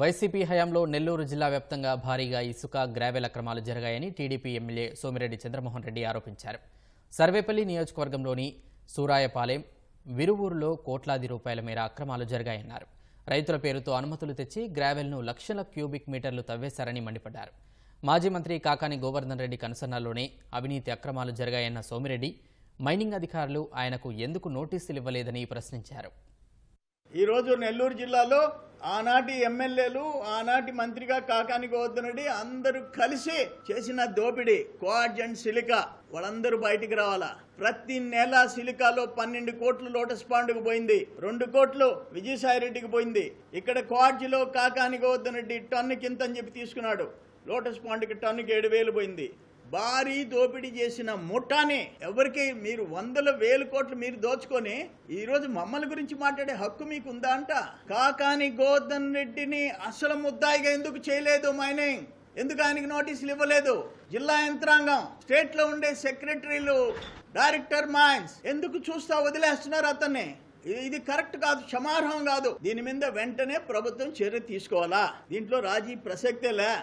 YCP హయాంలో నెల్లూరు జిల్లా వ్యాప్తంగా భారీగా ఇసుక గ్రావెల్ అక్రమాలు జరిగాయని టీడీపీ ఎమ్మెల్యే సోమిరెడ్డి చంద్రమోహన్ రెడ్డి ఆరోపించారు. సర్వేపల్లి నియోజకవర్గంలోని సూరాయపాలెం విరువూరులో కోట్లాది రూపాయల మేర అక్రమాలు జరిగాయన్నారు. రైతుల పేరుతో అనుమతులు తెచ్చి గ్రావెల్ను లక్షల క్యూబిక్ మీటర్లు తవ్వేశారని మండిపడ్డారు. మాజీ మంత్రి కాకాని గోవర్ధన్ రెడ్డి కనుసన్నల్లోనే అవినీతి అక్రమాలు జరిగాయన్న సోమిరెడ్డి మైనింగ్ అధికారులు ఆయనకు ఎందుకు నోటీసులు ఇవ్వలేదని ప్రశ్నించారు. ఈరోజు నెల్లూరు జిల్లాలో ఆనాటి ఎమ్మెల్యేలు ఆనాటి మంత్రిగా కాకాని గోవర్ధనుడి అందరూ కలిసి చేసిన దోపిడీ కోఆర్జ్ అండ్ సిలికా. వాళ్ళందరూ బయటికి రావాలా? ప్రతి నెల సిలికాలో పన్నెండు కోట్లు లోటస్ పాండ్కు పోయింది. రెండు కోట్లు విజయసాయి రెడ్డికి పోయింది. ఇక్కడ కోఆర్జిలో కాకాని గోవర్ధనుడి టన్ను కింద అని చెప్పి తీసుకున్నాడు. లోటస్ పాండ్కి టన్నుకి ఏడు వేలు పోయింది. భారీ దోపిడీ చేసిన ముఠాని ఎవరికి మీరు వందల వేల కోట్లు మీరు దోచుకొని ఈ రోజు మమ్మల్ని గురించి మాట్లాడే హక్కు మీకు ఉందా అంట? కాకాని గోవర్ధన్ రెడ్డిని అసలు ముద్దాయిగా ఎందుకు చేయలేదు మైనింగ్? ఎందుకు ఆయనకి నోటీసులు ఇవ్వలేదు? జిల్లా యంత్రాంగం స్టేట్లో ఉండే సెక్రటరీలు డైరెక్టర్ మైన్స్ ఎందుకు చూస్తా వదిలేస్తున్నారు అతన్ని? ఇది- ఇది కరెక్ట్ కాదు క్షమార్హం కాదు. దీని మీద వెంటనే ప్రభుత్వం చర్య తీసుకోవాలా? దీంట్లో రాజీ ప్రసక్తే లే.